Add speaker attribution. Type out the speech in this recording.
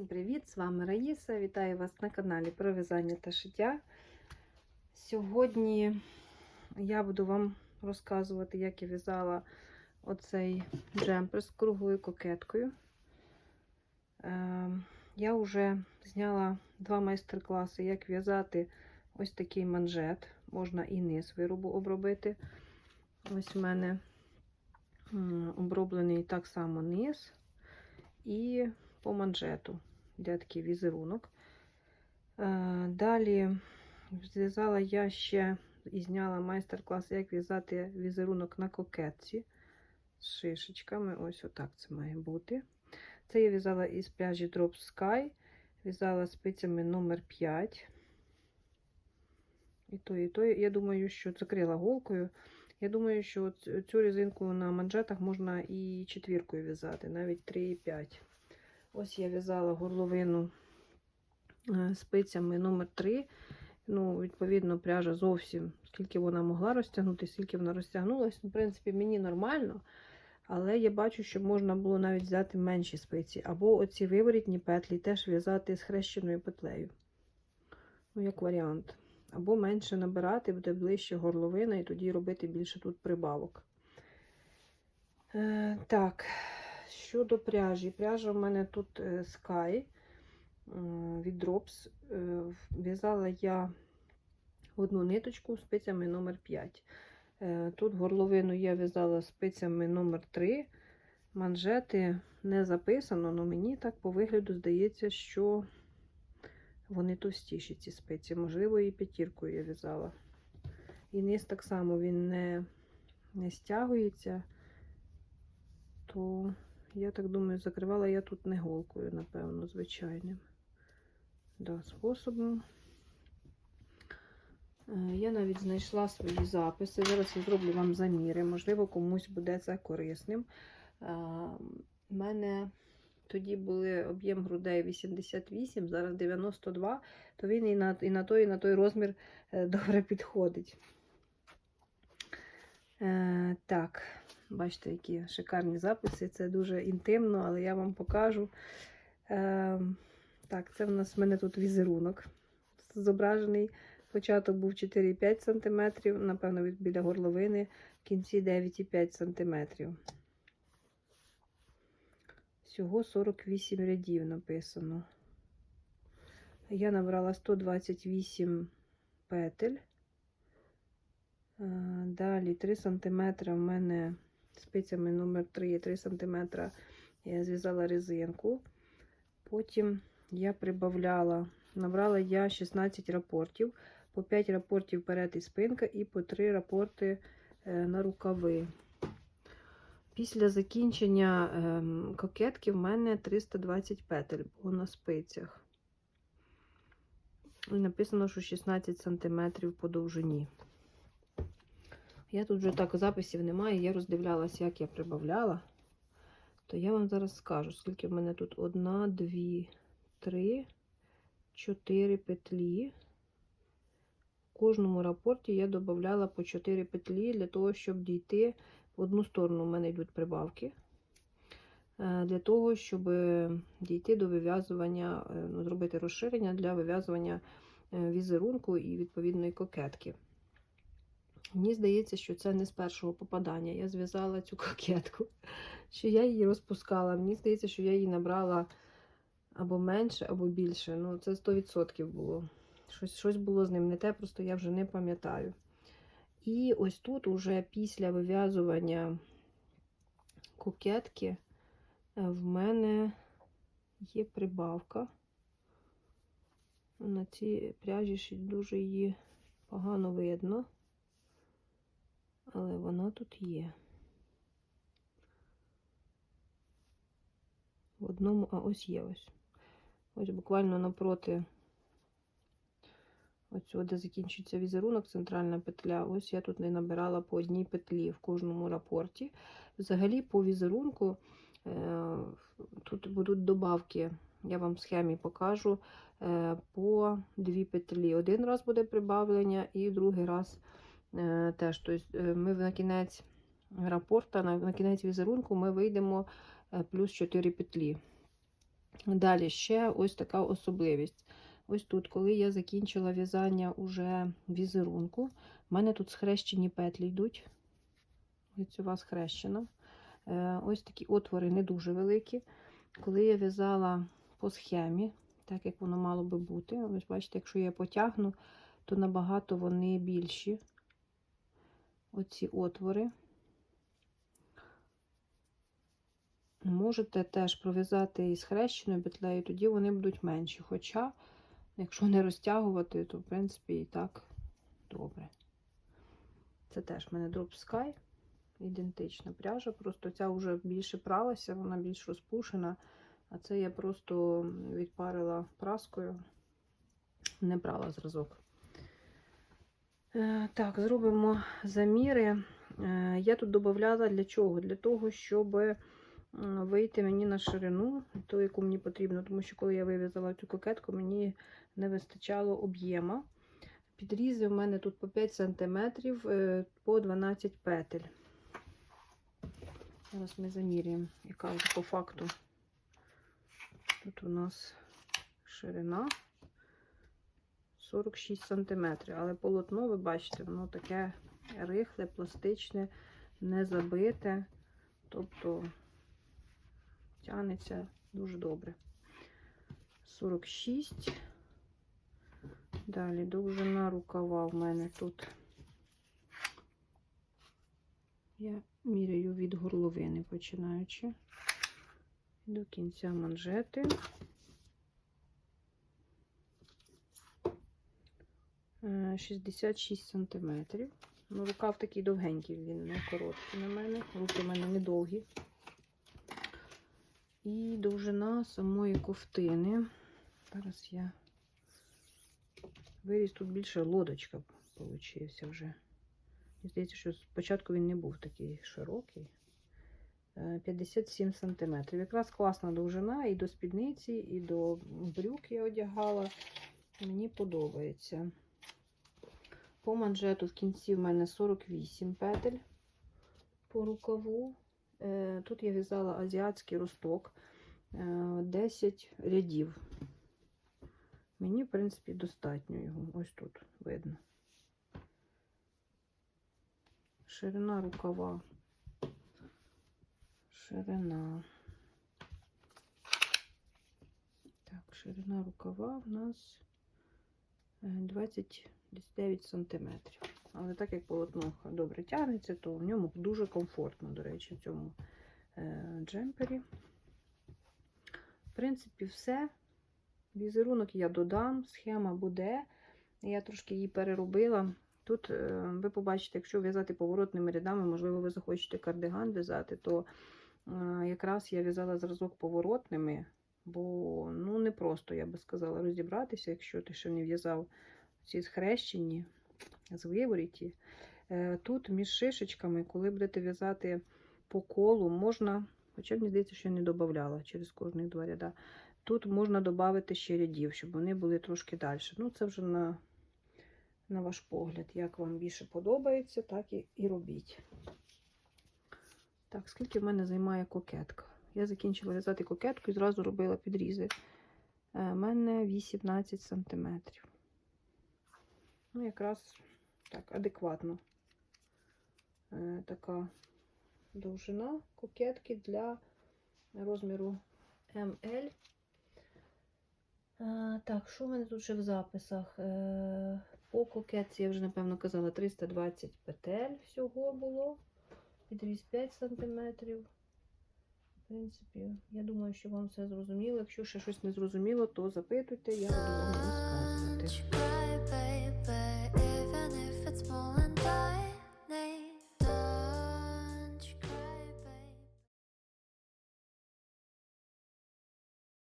Speaker 1: Всім привіт! З вами Раїса. Вітаю вас на каналі про в'язання та шиття. Сьогодні я буду вам розказувати, як я в'язала оцей джемпер з круглою кокеткою. Е, Я вже зняла два майстер-класи, як в'язати ось такий манжет. Можна і низ виробу обробити. Ось в мене оброблений так само низ. І по манжету. Такий візерунок. Е, Далі зв'язала я ще і зняла майстер-клас, як в'язати візерунок на кокетці з шишечками. Ось отак це має бути. Це я в'язала із пряжі Drop Sky, в'язала спицями номер 5. І то, і то. Я думаю, що закрила голкою. Я думаю, що цю резинку на манжетах можна і четвіркою в'язати, навіть 3,5. Ось я в'язала горловину е, спицями номер 3 Ну, відповідно, пряжа зовсім, скільки вона могла розтягнути, скільки вона розтягнулася. В принципі, мені нормально. Але я бачу, що можна було навіть взяти менші спиці. Або оці виворітні петлі теж в'язати з хрещеною петлею. Ну, як варіант. Або менше набирати, буде ближче горловина, і тоді робити більше тут прибавок. Е, Так, щодо пряжі. Пряжа в мене тут е, Sky від Drops. Е, В'язала я одну ниточку спицями номер 5 Е, Тут горловину я в'язала спицями номер 3 Манжети не записано, але мені так по вигляду здається, що вони товстіші, ці спиці. Можливо, і п'ятіркою я в'язала. І низ так само він не, не стягується, то, я так думаю, закривала я тут не голкою, напевно, звичайним да, способом. Е, Я навіть знайшла свої записи. Зараз я зроблю вам заміри. Можливо, комусь буде це корисним. У мене тоді були об'єм грудей 88, зараз 92, то він і на, і на той, і на той розмір е, добре підходить. Е, Так, бачите, які шикарні записи. Це дуже інтимно, але я вам покажу. Е, Так, це в нас в мене тут візерунок зображений. Початок був 4,5 см, напевно, від біля горловини, в кінці 9,5 см. Всього 48 рядів написано. Я набрала 128 петель. Е, Далі 3 см в мене спицями номер 3 3 см я зв'язала резинку. Потім я прибавляла, набрала я 16 рапортів, по 5 рапортів перед і спинка, і по 3 рапорти е, на рукави. Після закінчення ем, кокетки в мене 320 петель було на спицях. І написано, що 16 см по довжині. Я тут вже так записів немає, я роздивлялася, як я прибавляла. То я вам зараз скажу, скільки в мене тут одна, дві, три, чотири петлі. В кожному рапорті я додавала по 4 петлі для того, щоб дійти в одну сторону. У мене йдуть прибавки. Е, Для того, щоб дійти до вив'язування, е, ну, зробити розширення для вив'язування е, візерунку і відповідної кокетки. Мені здається, що це не з першого попадання. Я зв'язала цю кокетку, що я її розпускала. Мені здається, що я її набрала або менше, або більше. Ну, це 100% було. Щось, щось було з ним не те, просто я вже не пам'ятаю. І ось тут, уже після вив'язування кокетки, е, в мене є прибавка. На цій пряжі ще дуже її погано видно але вона тут є. В одному, а ось є ось. Ось буквально напроти оцього, де закінчується візерунок, центральна петля. Ось я тут не набирала по одній петлі в кожному рапорті. Взагалі, по візерунку е, тут будуть добавки, я вам в схемі покажу, е, по дві петлі. Один раз буде прибавлення, і другий раз. Е, теж. Тобто ми на кінець рапорта, на, кінець візерунку ми вийдемо е, плюс 4 петлі. Далі ще ось така особливість. Ось тут, коли я закінчила в'язання уже візерунку, в мене тут схрещені петлі йдуть. Лицьова схрещена. Е, Ось такі отвори не дуже великі. Коли я в'язала по схемі, так як воно мало би бути, ось бачите, якщо я потягну, то набагато вони більші. Оці отвори. Можете теж пров'язати із хрещеною петлею, тоді вони будуть менші. Хоча, якщо не розтягувати, то в принципі і так добре. Це теж в мене Drop Sky. Ідентична пряжа, просто ця вже більше пралася, вона більш розпушена. А це я просто відпарила праскою, не прала зразок. Е, Так, зробимо заміри. Е, Я тут додавала для чого? Для того, щоб вийти мені на ширину, ту, яку мені потрібно, тому що коли я вив'язала цю кокетку, мені не вистачало об'єма. Підрізи в мене тут по 5 см е, по 12 петель. Зараз ми заміряємо, яка по факту. Тут у нас ширина 46 см, але полотно, ви бачите, воно таке рихле, пластичне, не забите, тобто тягнеться дуже добре. 46. Далі довжина рукава в мене тут. Я міряю від горловини, починаючи до кінця манжети. 66 сантиметрів. Ну, рукав такий довгенький, він не короткий на мене. Руки в мене недовгі. І довжина самої ковтини. Зараз я виріс тут більше лодочка получився вже. Мені Здається, що спочатку він не був такий широкий. Е, 57 см. Якраз класна довжина і до спідниці, і до брюк я одягала. Мені подобається. По манжету в кінці в мене 48 петель по рукаву. Е, тут я в'язала азіатський росток е, 10 рядів. Мені, в принципі, достатньо його. Ось тут видно. Ширина рукава, ширина. Так, ширина рукава у нас е, 20. 9 см. Але так як полотно добре тягнеться, то в ньому дуже комфортно, до речі, в цьому е, джемпері. В принципі, все. Візерунок я додам, схема буде. Я трошки її переробила. Тут е, ви побачите, якщо в'язати поворотними рядами, можливо, ви захочете кардиган в'язати, то е, якраз я в'язала зразок поворотними, бо ну, не просто, я би сказала, розібратися, якщо ти ще не в'язав ці схрещені з вивороті. Е, Тут між шишечками, коли будете в'язати по колу, можна, хоча мені здається, що я не додавала через кожних два ряда. Тут можна додати ще рядів, щоб вони були трошки далі. Ну, це вже на, на ваш погляд. Як вам більше подобається, так і, і робіть. Так, скільки в мене займає кокетка? Я закінчила в'язати кокетку і зразу робила підрізи. У мене 18 см. Ну, якраз так, адекватно. Е, така довжина кокетки для розміру ML. Е, так, що в мене тут ще в записах? Е, по кокетці, я вже, напевно, казала, 320 петель всього було. Підріз 5 см. В принципі, я думаю, що вам все зрозуміло. Якщо ще щось не зрозуміло, то запитуйте, я буду вам розказувати.